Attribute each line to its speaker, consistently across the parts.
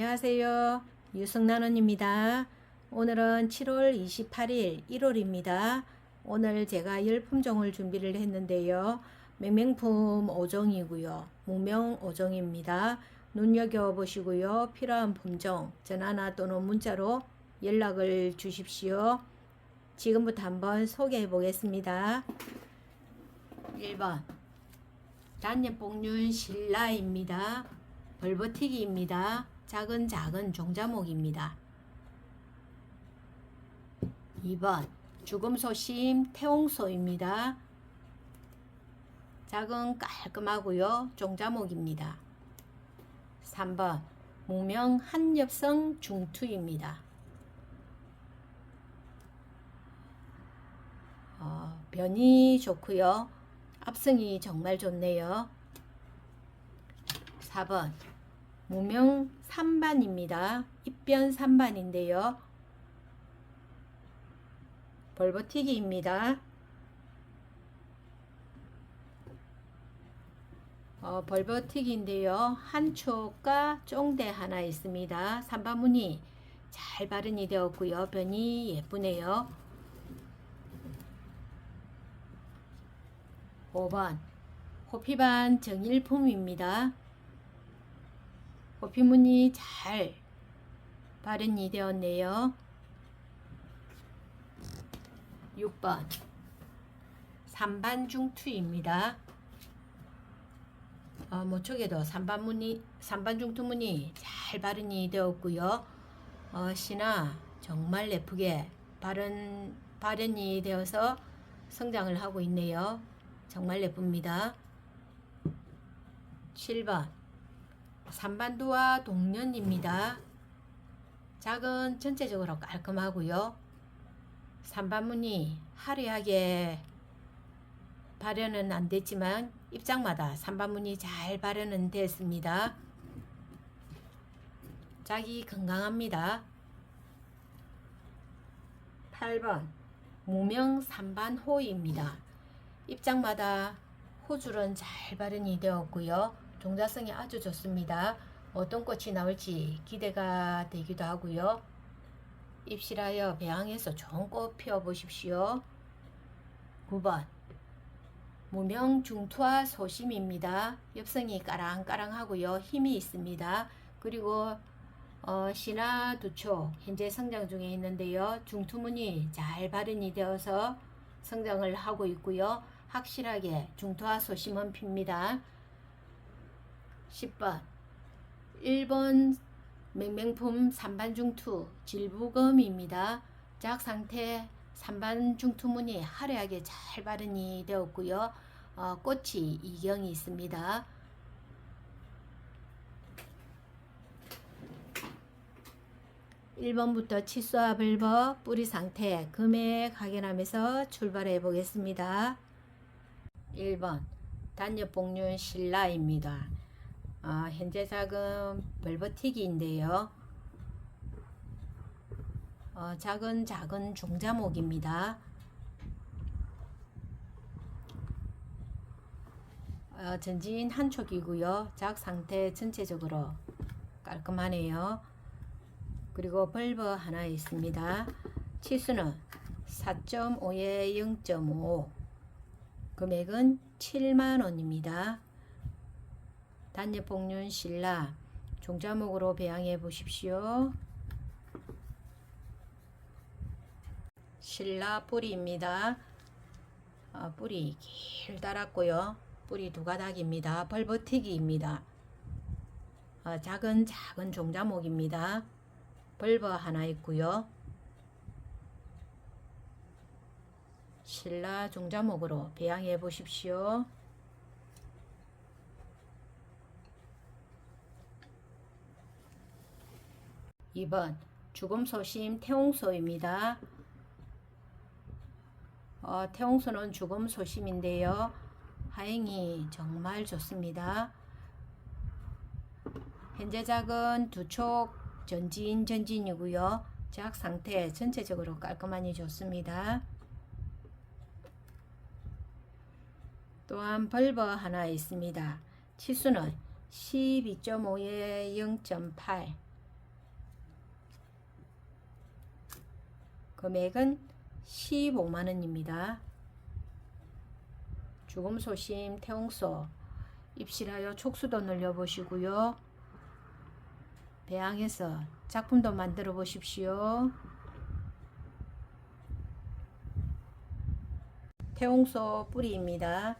Speaker 1: 안녕하세요. 유승란원입니다. 오늘은 7월 28일 1월입니다. 오늘 제가 열 품종을 준비를 했는데요. 맹맹품 5종이고요. 무명 5종입니다. 눈여겨보시고요. 필요한 품종 전화나 또는 문자로 연락을 주십시오. 지금부터 한번 소개해 보겠습니다. 1번 단엽복륜 신라입니다. 벌버티기입니다. 작은 작은 종자목입니다. 2번 죽음소심 태홍소입니다. 작은 깔끔하고요. 종자목입니다. 3번 무명 한엽성 중투입니다. 어, 변이 좋고요. 압성이 정말 좋네요. 4번 무명 3반입니다. 입변 3반인데요. 벌버티기입니다. 어, 벌버티기인데요. 한초가 쫑대 하나 있습니다. 3반 무늬 잘 발현이 되었고요. 변이 예쁘네요. 5번 호피반 정일품입니다. 호피무늬 잘 발현이 되었네요. 6번 삼반중투입니다. 어, 모쪽에도 삼반무늬, 삼반중투무늬 잘 발현이 되었고요. 어, 신화 정말 예쁘게 발현, 발현이 되어서 성장을 하고 있네요. 정말 예쁩니다. 7번 삼반도와 동년입니다. 작은 전체적으로 깔끔하고요. 삼반문이 화려하게 발현은 안 됐지만 입장마다 삼반문이 잘 발현은 됐습니다. 자기 건강합니다. 8번 무명 삼반호입니다. 입장마다 호줄은 잘 발현이 되었고요. 종자성이 아주 좋습니다. 어떤 꽃이 나올지 기대가 되기도 하고요. 입실하여 배양해서 좋은 꽃 피워 보십시오. 9번 무명 중투와 소심입니다. 엽성이 까랑까랑하고요. 힘이 있습니다. 그리고 어, 신화 두초 현재 성장 중에 있는데요. 중투문이 잘 발현이 되어서 성장을 하고 있고요. 확실하게 중투와 소심은 핍니다. 10번 1번 맹맹품 삼반중투 질부검입니다. 작 상태 삼반중투문이 화려하게 잘 발현이 되었고요. 어, 꽃이 이경이 있습니다. (1번부터) 치수와 벌버 뿌리 상태 금액 확인하면서 출발해 보겠습니다. 1번 단엽복륜 신라입니다. 어, 현재 작은 벌버티기인데요. 어, 작은 작은 종자목입니다. 어, 전진 한 촉이고요. 작 상태 전체적으로 깔끔하네요. 그리고 벌버 하나 있습니다. 치수는 4.5에 0.5 금액은 7만원입니다. 단엽복륜 신라 종자목으로 배양해 보십시오. 신라 뿌리입니다. 어, 뿌리 길 달았고요. 뿌리 두 가닥입니다. 벌버티기입니다. 어, 작은 작은 종자목입니다. 벌버 하나 있고요. 신라 종자목으로 배양해 보십시오. (2번) 죽음소심 태홍소입니다. 어, 태홍소는 죽음소심인데요. 하행이 정말 좋습니다. 현재 작은 두촉 전진 전진이고요. 작 상태 전체적으로 깔끔하니 좋습니다. 또한 벌버 하나 있습니다. 치수는 12.5에 0.8 금액은 15만원입니다. 죽음소심 태홍소 입실하여 촉수도 늘려 보시고요. 배양해서 작품도 만들어 보십시오. 태홍소 뿌리입니다.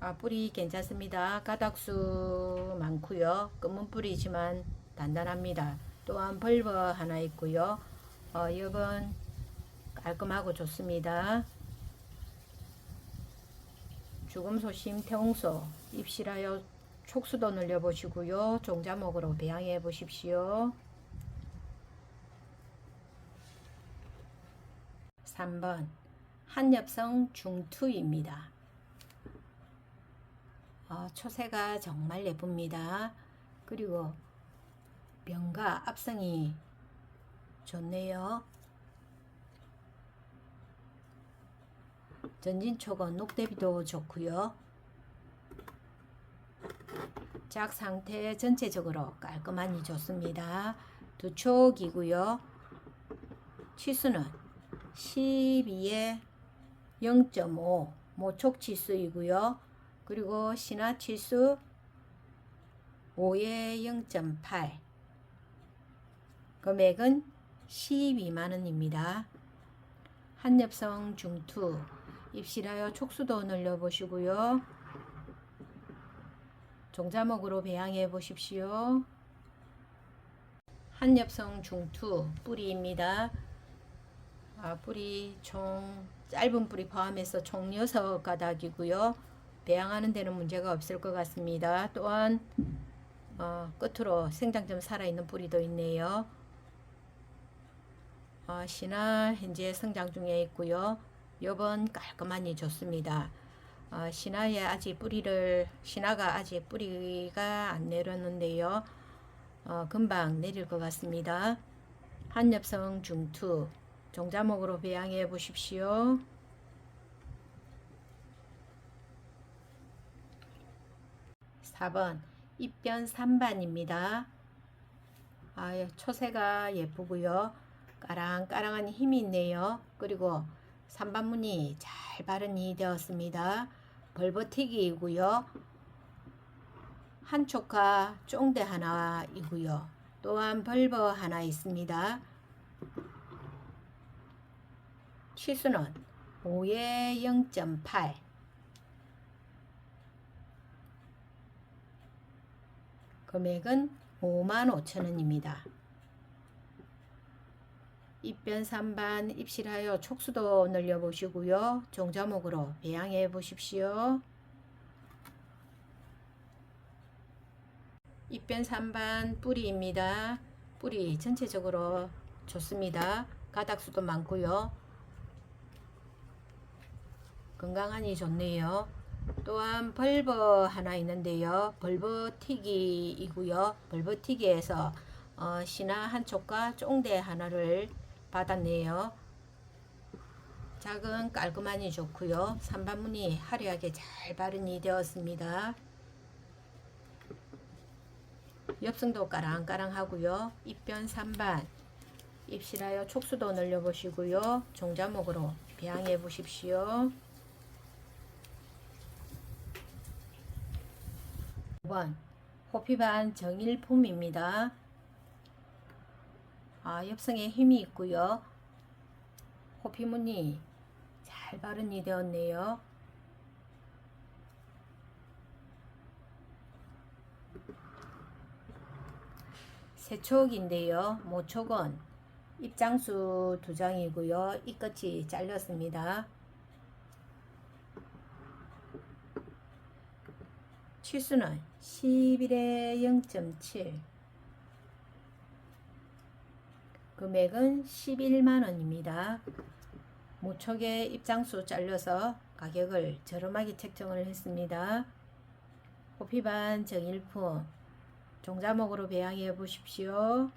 Speaker 1: 아, 뿌리 괜찮습니다. 가닥수 많고요. 검은 뿌리지만 단단합니다. 또한 벌버 하나 있고요. 어, 엽은 깔끔하고 좋습니다. 죽음 소심 태홍소 입실하여 촉수도 늘려보시고요. 종자목으로 배양해 보십시오. 3번 한엽성 중투입니다. 어, 초세가 정말 예쁩니다. 그리고 명가 앞성이 좋네요. 전진초건 녹대비도 좋고요. 작 상태 전체적으로 깔끔하니 좋습니다. 두 촉이고요. 치수는 12에 0.5 모촉 치수이고요. 그리고 신화 치수 5에 0.8 금액은 12만원입니다. 한엽성 중투 입실하여 촉수도 늘려 보시고요. 종자목으로 배양해 보십시오. 한엽성 중투 뿌리입니다. 아, 뿌리 총 짧은 뿌리 포함해서 총 6가닥이고요. 배양하는 데는 문제가 없을 것 같습니다. 또한 어, 끝으로 생장점 살아있는 뿌리도 있네요. 어, 신화 현재 성장 중에 있고요. 엽은 깔끔하니 좋습니다. 어, 신화에 아직 뿌리를 신화가 아직 뿌리가 안 내렸는데요. 어, 금방 내릴 것 같습니다. 한엽성 중투 종자목으로 배양해 보십시오. (4번) 입변 3반입니다. 아, 초세가 예쁘고요. 까랑까랑한 힘이 있네요. 그리고 3반문이 잘 발음이 되었습니다. 벌버티기이고요. 한쪽과 쫑대 하나이고요. 또한 벌버 하나 있습니다. 치수는 5에 0.8 금액은 55,000원입니다. 입변 3반 입실하여 촉수도 늘려 보시고요. 종자목으로 배양해 보십시오. 입변 3반 뿌리입니다. 뿌리 전체적으로 좋습니다. 가닥수도 많고요. 건강하니 좋네요. 또한 벌버 하나 있는데요. 벌버튀기이고요. 벌버튀기에서 어, 신화 한 촉과 쫑대 하나를 받았네요. 작은 깔끔하니 좋고요. 삼반문이 화려하게 잘 발음이 되었습니다. 엽성도 까랑까랑하고요. 입변 3반 입실하여 촉수도 늘려보시고요. 종자목으로 배양해 보십시오. 5번 호피반 정일품입니다. 아, 엽성에 힘이 있고요. 호피무늬 잘 발음이 되었네요. 세촉인데요. 모촉은 입장수 두 장이고요. 이 끝이 잘렸습니다. 치수는 11에 0.7 금액은 11만원입니다. 모촉의 입장수 잘려서 가격을 저렴하게 책정을 했습니다. 호피반 정일품 종자목으로 배양해 보십시오.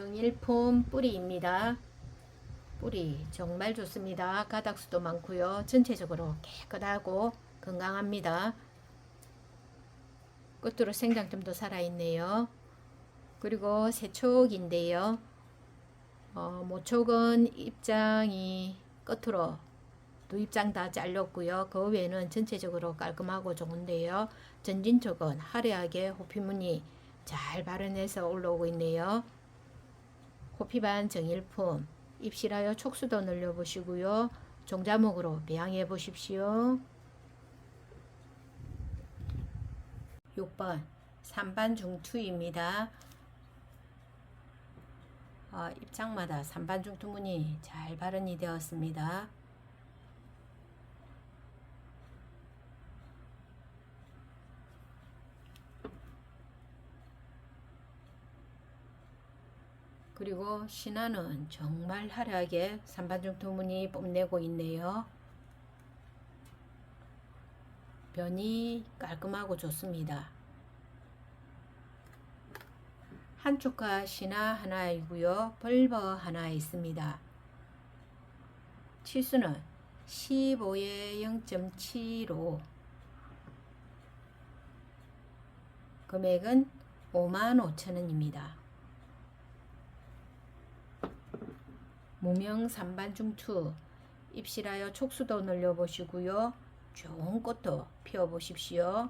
Speaker 1: 정일품 뿌리입니다. 뿌리 정말 좋습니다. 가닥수도 많고요. 전체적으로 깨끗하고 건강합니다. 끝으로 생장점도 살아있네요. 그리고 세촉인데요. 어, 모촉은 입장이 끝으로 두 입장 다 잘렸고요. 그 외에는 전체적으로 깔끔하고 좋은데요. 전진 쪽은 화려하게 호피무늬 잘 발현해서 올라오고 있네요. 호피반 정일품 입실하여 촉수도 늘려보시고요. 종자목으로 배양해 보십시오. 6번 산반중투입니다. 어, 입장마다 산반중 투문이 잘 발현이 되었습니다. 그리고 신화는 정말 화려하게 산반중 투문이 뽐내고 있네요. 변이 깔끔하고 좋습니다. 한쪽과 신화 하나이고요. 벌버 하나 있습니다. 치수는 15에 0.75 금액은 55,000원입니다. 무명 산반중투 입실하여 촉수도 늘려보시고요. 좋은 꽃도 피워보십시오.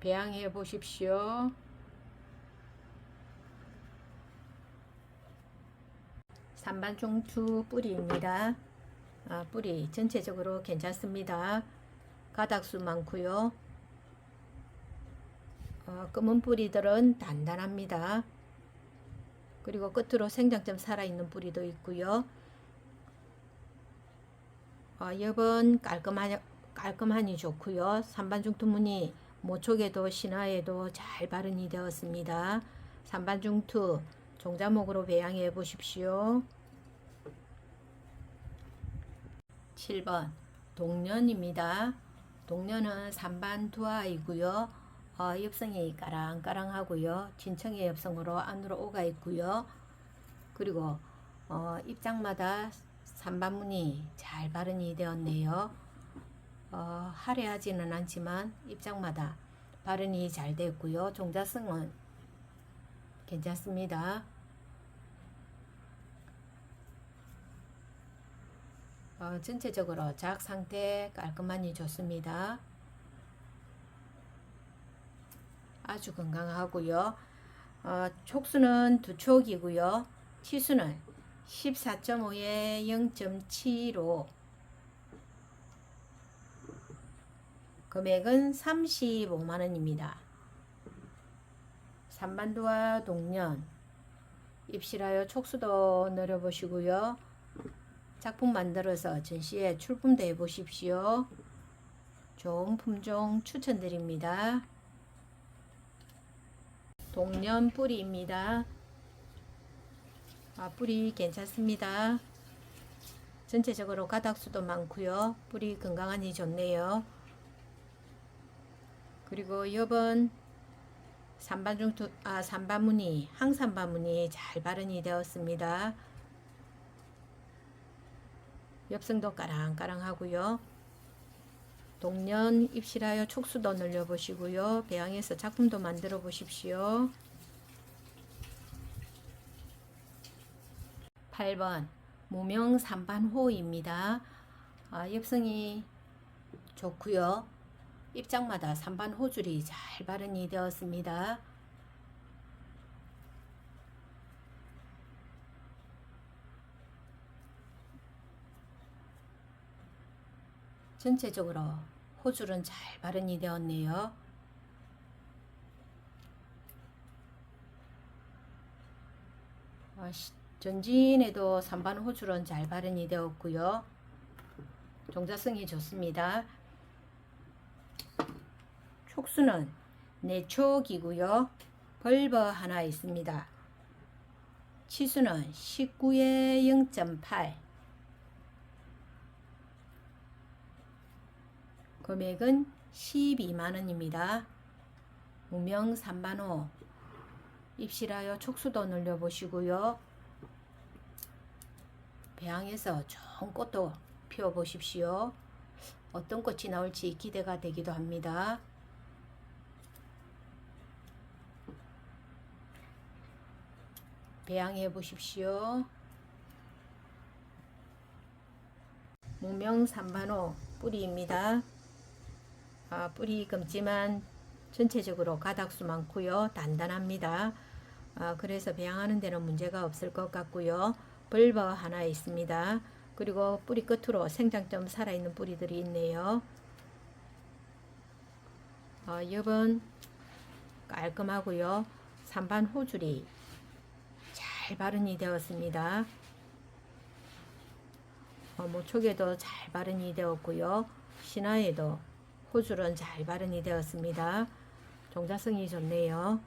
Speaker 1: 배양해 보십시오. 산반중투 뿌리입니다. 아, 뿌리 전체적으로 괜찮습니다. 가닥수 많고요. 어, 검은 뿌리들은 단단합니다. 그리고 끝으로 생장점 살아있는 뿌리도 있고요. 어, 여번 깔끔하니, 깔끔하니 좋고요. 산반중투 무늬 모촉에도 신화에도 잘 발현이 되었습니다. 산반중투 종자목으로 배양해 보십시오. 7번 동년입니다. 동년은 산반두아이고요. 어, 엽성이 까랑까랑하고요. 진청의 엽성으로 안으로 오가 있고요. 그리고 어, 입장마다 산반문이 잘 발현이 되었네요. 어, 화려하지는 않지만 입장마다 발현이 잘 됐고요. 종자성은 괜찮습니다. 어, 전체적으로 작 상태 깔끔하니 좋습니다. 아주 건강하고요. 어, 촉수는 두 촉이고요. 치수는 14.5에 0.75 금액은 35만원입니다. 삼반도와 동년 입실하여 촉수도 늘어보시고요. 작품 만들어서 전시에 출품돼 보십시오. 좋은 품종 추천드립니다. 동년 뿌리입니다. 아, 뿌리 괜찮습니다. 전체적으로 가닥수도 많고요. 뿌리 건강하니 좋네요. 그리고 여번 산반중 아 산반무늬 항산반무늬 잘 발현이 되었습니다. 엽성도 까랑까랑하고요. 동년 입실하여 촉수도 늘려 보시고요. 배양해서 작품도 만들어 보십시오. 8번 무명 산반호입니다. 아, 엽성이 좋고요. 입장마다 산반 호줄이 잘 발현이 되었습니다. 전체적으로 호줄은 잘 발현이 되었네요. 아, 전진에도 산반 호줄은 잘 발현이 되었고요. 종자성이 좋습니다. 촉수는 내촉이고요. 벌버 하나 있습니다. 치수는 19에 0.8 금액은 12만원입니다. 무명 3반호 입실하여 촉수도 늘려보시고요. 배양해서 좋은 꽃도 피워보십시오. 어떤 꽃이 나올지 기대가 되기도 합니다. 배양해 보십시오. 무명 삼반호 뿌리입니다. 아, 뿌리 검지만 전체적으로 가닥수 많고요. 단단합니다. 아, 그래서 배양하는 데는 문제가 없을 것 같고요. 벌버 하나 있습니다. 그리고 뿌리 끝으로 생장점 살아있는 뿌리들이 있네요. 어, 엽은 깔끔하고요. 산반 호줄이 잘 발현이 되었습니다. 어, 모촉에도 잘 발현이 되었고요. 신화에도 호줄은 잘 발현이 되었습니다. 종자성이 좋네요.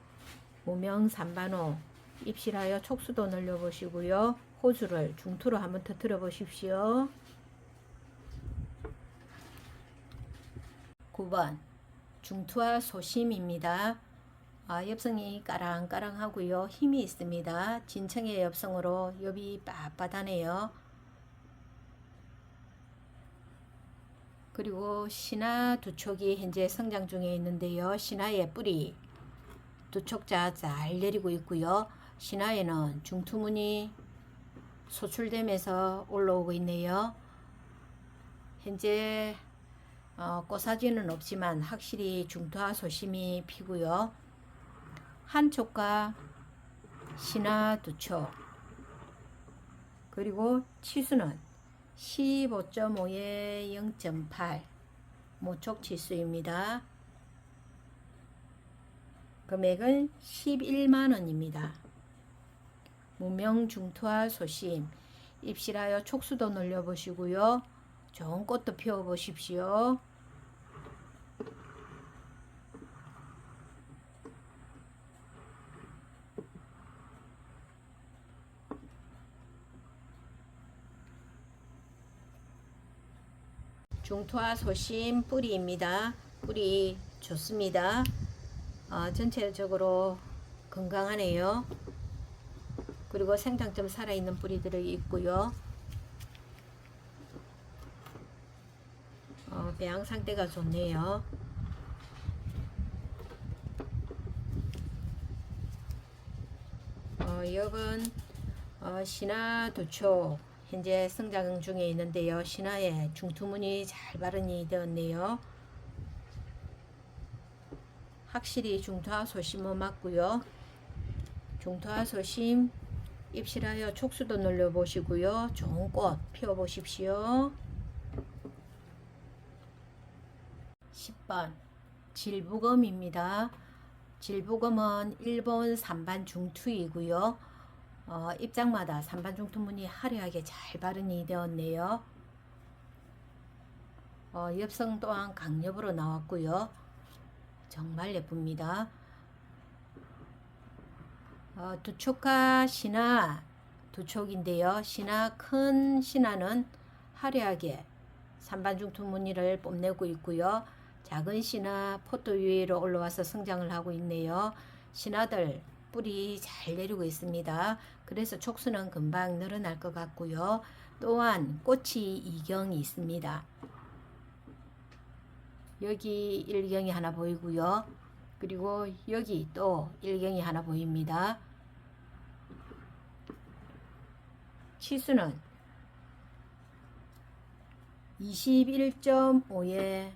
Speaker 1: 무명 산반호 입실하여 촉수도 늘려 보시고요. 호주를 중투로 한번 터뜨려 보십시오. 9번 중투와 소심입니다. 아, 엽성이 까랑까랑하고요. 힘이 있습니다. 진청의 엽성으로 엽이 빳빳하네요. 그리고 신화 두 촉이 현재 성장 중에 있는데요. 신화의 뿌리 두 촉자 잘 내리고 있고요. 신화에는 중투문이 소출되면서 올라오고 있네요. 현재 어, 꽃사진은 없지만 확실히 중투와 소심이 피고요. 한 촉과 신화 두 촉. 그리고 치수는 15.5에 0.8 모촉 치수입니다. 금액은 11만원입니다. 무명 중투와 소심 입실하여 촉수도 늘려보시고요. 좋은 꽃도 피워보십시오. 중투와 소심 뿌리입니다. 뿌리 좋습니다. 어, 전체적으로 건강하네요. 그리고 생장점 살아있는 뿌리들이 있고요. 어, 배양 상태가 좋네요. 어, 엽은 어, 신화 두초 현재 성장 중에 있는데요. 신화에 중투문이 잘 발현이 되었네요. 확실히 중투와 소심은 맞고요. 중투와 소심 입실하여 촉수도 늘려 보시고요. 좋은 꽃 피워 보십시오. 10번 질부검입니다. 질부검은 일본 산반 중투이고요. 어, 입장마다 산반 중투문이 화려하게 잘 발현이 되었네요. 어, 엽성 또한 강엽으로 나왔고요. 정말 예쁩니다. 어, 두촉과 신화 두촉인데요. 신화 큰 신화는 화려하게 산반중투 무늬를 뽐내고 있고요. 작은 신화 포도 위로 올라와서 성장을 하고 있네요. 신화들 뿌리 잘 내리고 있습니다. 그래서 촉수는 금방 늘어날 것 같고요. 또한 꽃이 이경이 있습니다. 여기 일경이 하나 보이고요. 그리고 여기 또 일경이 하나 보입니다. 치수는 21.5에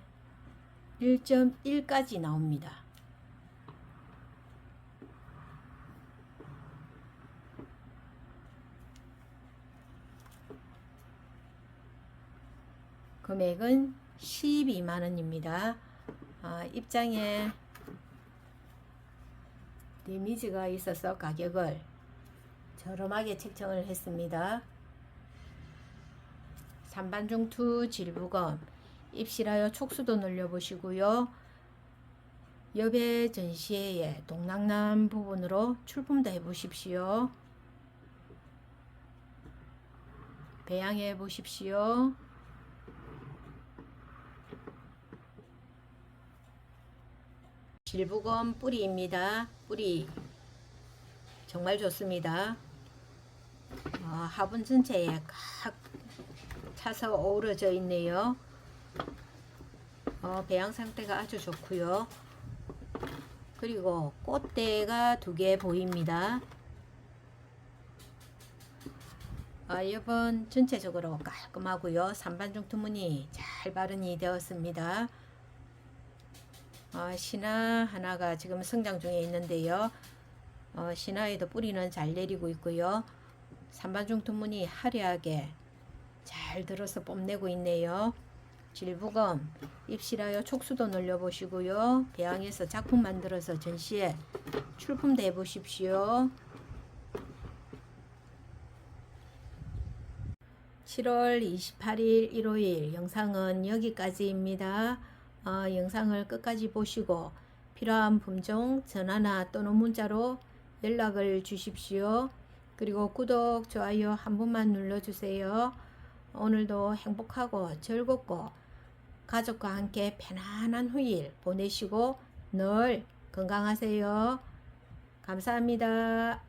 Speaker 1: 1.1까지 나옵니다. 금액은 12만원입니다. 아, 입장에 데미지가 있어서 가격을 저렴하게 책정을 했습니다. 산반중투 질부검 입실하여 촉수도 늘려보시고요. 옆에 전시회에 동남남 부분으로 출품도 해보십시오. 배양해 보십시오. 질부검 뿌리입니다. 뿌리 정말 좋습니다. 어, 화분 전체에 각 차서 어우러져 있네요. 어, 배양 상태가 아주 좋고요. 그리고 꽃대가 두 개 보입니다. 아, 이번 전체적으로 깔끔하고요. 산반중 투문이 잘 발현이 되었습니다. 어, 신화 하나가 지금 성장 중에 있는데요. 어, 신화에도 뿌리는 잘 내리고 있고요. 산반중 투문이 화려하게 잘 들어서 뽐내고 있네요. 질부검 입실하여 촉수도 늘려보시고요. 배양해서 작품 만들어서 전시에 출품돼 보십시오. 7월 28일 일요일 영상은 여기까지입니다. 어, 영상을 끝까지 보시고 필요한 품종 전화나 또는 문자로 연락을 주십시오. 그리고 구독, 좋아요 한 번만 눌러주세요. 오늘도 행복하고 즐겁고 가족과 함께 편안한 후일 보내시고 늘 건강하세요. 감사합니다.